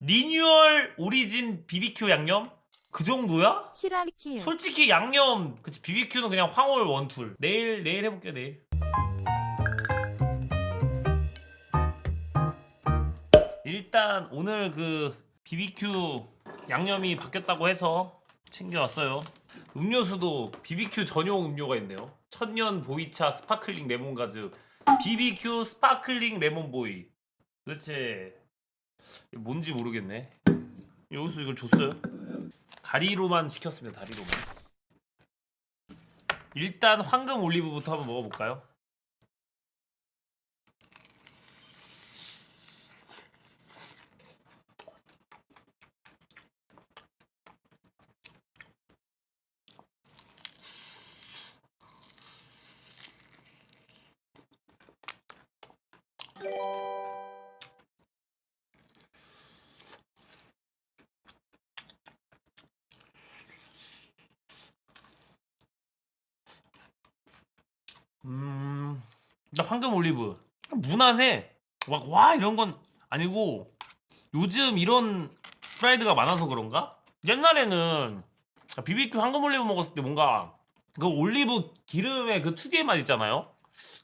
리뉴얼 오리진 BBQ 양념? 그 정도야? 시라미키 솔직히 양념 그치 BBQ는 그냥 황홀 원툴. 내일 내일 해볼게요 내일. 일단 오늘 그 BBQ 양념이 바뀌었다고 해서 챙겨왔어요. 음료수도 BBQ 전용 음료가 있네요. 천년 보이차 스파클링 레몬가즈 BBQ 스파클링 레몬보이. 도대체 뭔지 모르겠네 여기서 이걸 줬어요 다리로만 시켰습니다. 다리로만. 일단 황금 올리브부터 한번 먹어볼까요? 일단 황금 올리브 무난해. 막 와 이런 건 아니고 요즘 이런 프라이드가 많아서 그런가? 옛날에는 BBQ 황금 올리브 먹었을 때 뭔가 그 올리브 기름의 그 특유의 맛 있잖아요.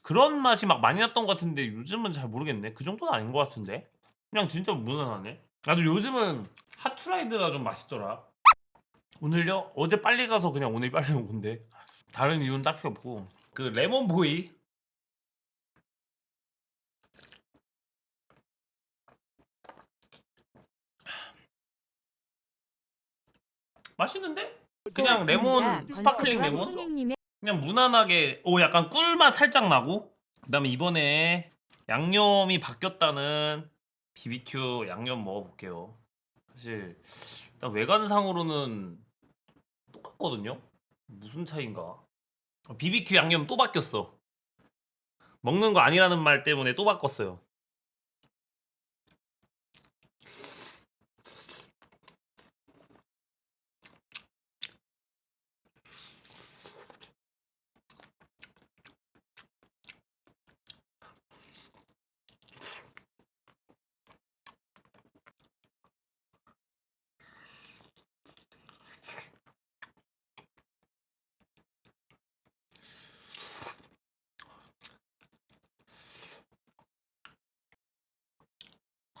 그런 맛이 막 많이 났던 것 같은데 요즘은 잘 모르겠네. 그 정도는 아닌 것 같은데. 그냥 진짜 무난하네. 나도 요즘은 핫프라이드가 좀 맛있더라. 오늘요? 어제 빨리 가서 그냥 오늘 빨리 온 건데 다른 이유는 딱히 없고 그 레몬보이 맛있는데? 그냥 레몬 스파클링 레몬 그냥 무난하게 오 약간 꿀맛 살짝 나고 그다음에 이번에 양념이 바뀌었다는 BBQ 양념 먹어볼게요. 사실 일단 외관상으로는 똑같거든요. 무슨 차이인가? BBQ 양념 또 바뀌었어. 먹는 거 아니라는 말 때문에 또 바꿨어요.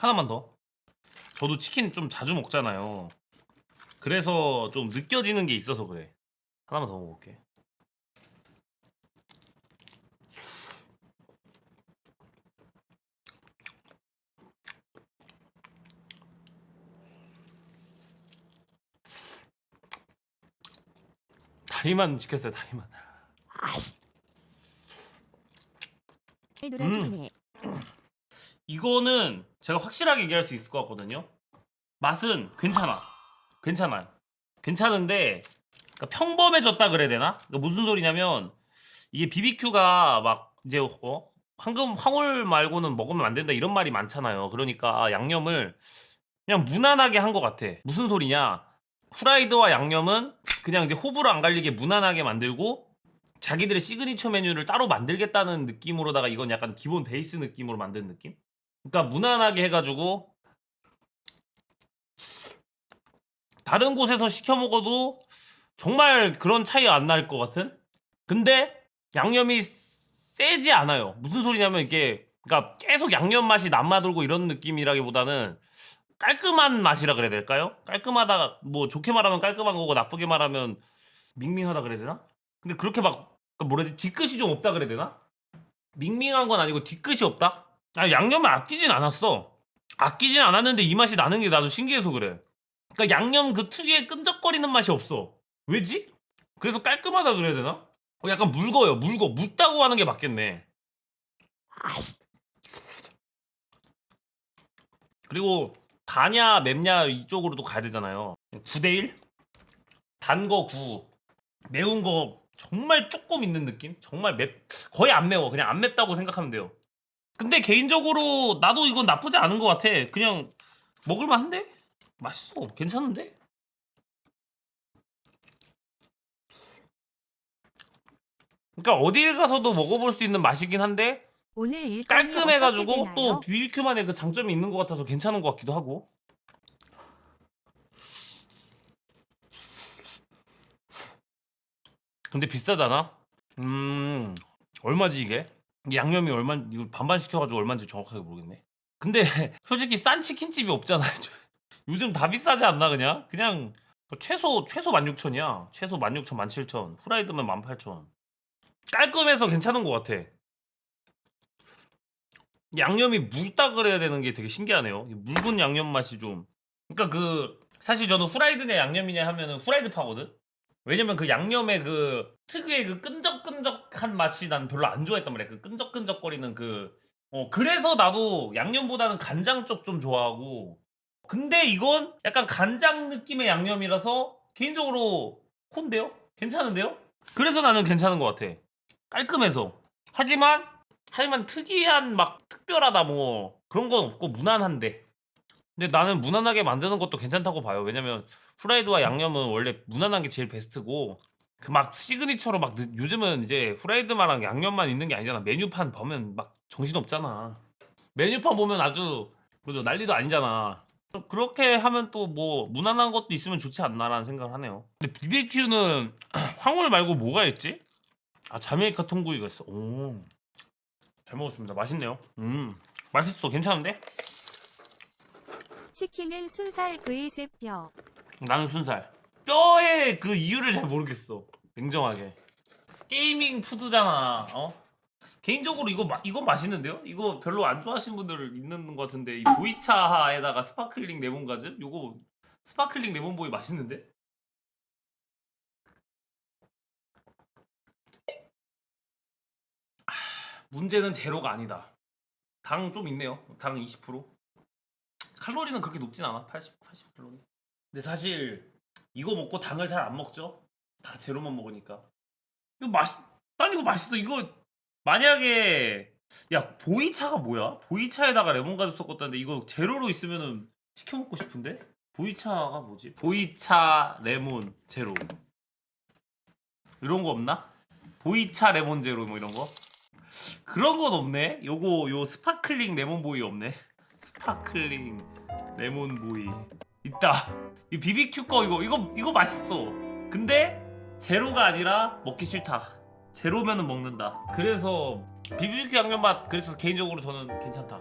하나만 더. 저도 치킨 좀 자주 먹잖아요. 그래서 좀 느껴지는 게 있어서 그래. 하나만 더 먹어볼게. 다리만 지켰어요, 다리만. 노 이거는 제가 확실하게 얘기할 수 있을 것 같거든요. 맛은 괜찮아. 괜찮아요. 괜찮은데 그러니까 평범해졌다 그래야 되나? 그러니까 무슨 소리냐면 이게 BBQ가 막 이제 어? 황금 황홀 말고는 먹으면 안 된다 이런 말이 많잖아요. 그러니까 양념을 그냥 무난하게 한 것 같아. 무슨 소리냐? 후라이드와 양념은 그냥 이제 호불호 안 갈리게 무난하게 만들고 자기들의 시그니처 메뉴를 따로 만들겠다는 느낌으로다가 이건 약간 기본 베이스 느낌으로 만든 느낌? 그러니까 무난하게 해가지고 다른 곳에서 시켜 먹어도 정말 그런 차이 안 날 것 같은? 근데 양념이 세지 않아요. 무슨 소리냐면 이게 그러니까 계속 양념 맛이 남아돌고 이런 느낌이라기보다는 깔끔한 맛이라 그래야 될까요? 깔끔하다 뭐 좋게 말하면 깔끔한 거고 나쁘게 말하면 밍밍하다 그래야 되나? 근데 그렇게 막 그러니까 뭐라 해야 지 뒤끝이 좀 없다 그래야 되나? 밍밍한 건 아니고 뒤끝이 없다? 아 양념을 아끼진 않았어. 아끼진 않았는데 이 맛이 나는 게 나도 신기해서 그래. 그러니까 양념 그 특유의 끈적거리는 맛이 없어. 왜지? 그래서 깔끔하다 그래야 되나? 어, 약간 묽어요. 묽어. 묽다고 하는 게 맞겠네. 그리고 다냐 맵냐 이쪽으로도 가야 되잖아요. 9대1? 단 거 9. 매운 거 정말 조금 있는 느낌? 정말 맵 거의 안 매워. 그냥 안 맵다고 생각하면 돼요. 근데 개인적으로 나도 이건 나쁘지 않은 것 같아. 그냥 먹을만한데? 맛있어. 괜찮은데? 그러니까 어딜 가서도 먹어볼 수 있는 맛이긴 한데 오늘 깔끔해가지고 또 BBQ만의 그 장점이 있는 것 같아서 괜찮은 것 같기도 하고 근데 비싸잖아? 음... 얼마지 이게? 이 양념이 얼마 이걸 반반 시켜가지고 얼마인지 정확하게 모르겠네. 근데 솔직히 싼 치킨집이 없잖아. 요즘 다 비싸지 않나 그냥? 그냥 최소 최소 16,000이야. 최소 16,000, 17,000. 후라이드면 18,000. 깔끔해서 괜찮은 것 같아. 양념이 묽다 그래야 되는 게 되게 신기하네요. 이 묽은 양념 맛이 좀. 그러니까 그 사실 저는 후라이드냐 양념이냐 하면은 후라이드 파거든. 왜냐면 그 양념의 그 특유의 그 끈적끈적한 맛이 난 별로 안 좋아했단 말이야. 그 끈적끈적거리는 그 어 그래서 나도 양념보다는 간장 쪽 좀 좋아하고. 근데 이건 약간 간장 느낌의 양념이라서 개인적으로 콘데요? 괜찮은데요? 그래서 나는 괜찮은 것 같아. 깔끔해서. 하지만 하지만 특이한 막 특별하다 뭐 그런 건 없고 무난한데. 근데 나는 무난하게 만드는 것도 괜찮다고 봐요. 왜냐면 후라이드와 양념은 원래 무난한 게 제일 베스트고 그 막 시그니처로 막 늦- 요즘은 이제 후라이드만 양념만 있는 게 아니잖아. 메뉴판 보면 막 정신 없잖아. 메뉴판 보면 아주 그죠 난리도 아니잖아. 그렇게 하면 또 뭐 무난한 것도 있으면 좋지 않나라는 생각을 하네요. 근데 BBQ는 황홀 말고 뭐가 있지? 아 자메이카 통구이가 있어. 오. 잘 먹었습니다. 맛있네요. 음, 맛있어. 괜찮은데? 치킨은 순살 vs 뼈. 나는 순살. 뼈의 그 이유를 잘 모르겠어. 냉정하게. 게이밍 푸드잖아. 어? 개인적으로 이거 마, 이건 맛있는데요? 이거 별로 안 좋아하시는 분들 있는 것 같은데 이 보이차에다가 스파클링 레몬 가즘? 요거 스파클링 레몬 보이 맛있는데? 아, 문제는 제로가 아니다. 당 좀 있네요. 당 20%. 칼로리는 그렇게 높진 않아. 80, 80 칼로리. 근데 사실 이거 먹고 당을 잘 안 먹죠. 다 제로만 먹으니까. 이거 맛, 난 이거 맛있어. 이거 만약에 야 보이차가 뭐야? 보이차에다가 레몬가루 섞었다는데 이거 제로로 있으면은 시켜 먹고 싶은데? 보이차가 뭐지? 보이차 레몬 제로 이런 거 없나? 보이차 레몬 제로 뭐 이런 거? 그런 건 없네. 요거 요 스파클링 레몬 보이 없네. 스파클링 레몬 보이 있다. 이 BBQ 거 이거 이거 이거 맛있어. 근데 제로가 아니라 먹기 싫다. 제로면은 먹는다. 그래서 BBQ 양념 맛 그래서 개인적으로 저는 괜찮다.